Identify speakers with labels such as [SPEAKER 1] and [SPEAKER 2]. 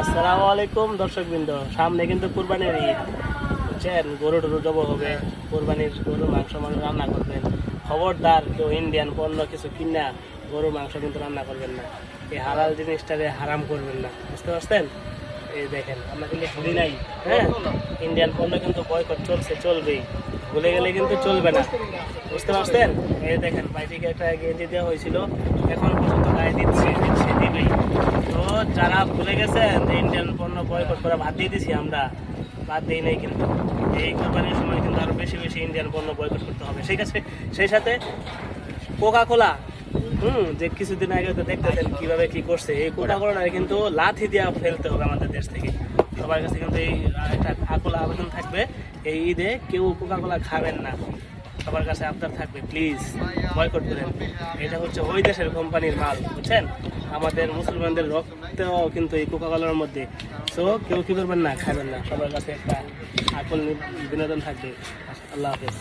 [SPEAKER 1] আসসালামু আলাইকুম দর্শকবৃন্দ। সামনে কিন্তু কুরবানির ঈদ। বুঝছেন? গরু টরু জব হবে। কুরবানির গরু, মাংস মানুষ রান্না করবেন। খবরদার কেউ ইন্ডিয়ান পণ্য কিছু কিনা, গরু, মাংস কিন্তু রান্না করবেন না। এই হালাল জিনিসটারে হারাম করবেন না। বুঝতে পারছেন? এই দেখেন, আমরা কিন্তু ভুলি নাই। হ্যাঁ? ইন্ডিয়ান পণ্য কিন্তু বয়কট চলছে, চলবেই। ভুলে গেলে কিন্তু চলবে না। বুঝতে পারছেন? এই দেখেন বাইটিকে একটা গেঞ্জি দেওয়া হয়েছিল। এখন পর্যন্ত গায়ে দিচ্ছে দিচ্ছে দিবেই তো যারা ভুলে গেছেন, যে ইন্ডিয়ান পণ্য বয়কট করা বাদ দিয়ে দিছি আমরা, বাদ দিই নাই কিন্তু। এই কোরবানির সময় কিন্তু আরও বেশি বেশি ইন্ডিয়ান পণ্য বয়কট করতে হবে। সেই কাছে সেই সাথে কোকা কোলা হুম, যে কিছুদিন আগে তো দেখতেছেন কীভাবে কি করছে। এই কোকা কোলা কিন্তু লাথি দিয়া ফেলতে হবে আমাদের দেশ থেকে। সবার কাছে কিন্তু এই একটা আকুলা আবেদন থাকবে। এই ঈদে কেউ কোকা কোলা খাবেন না। সবার কাছে আপনার থাকবে প্লিজ বয়কট করেন। এটা হচ্ছে ওই দেশের কোম্পানির মাল, বুঝছেন? আমাদের মুসলমানদের রক্ত কিন্তু এই কোকা কোলার মধ্যে। সো কেউ কি করবেন না খাবেন না। সবার কাছে একটা আকল বিনোদন থাকবে। আল্লাহ হাফেজ।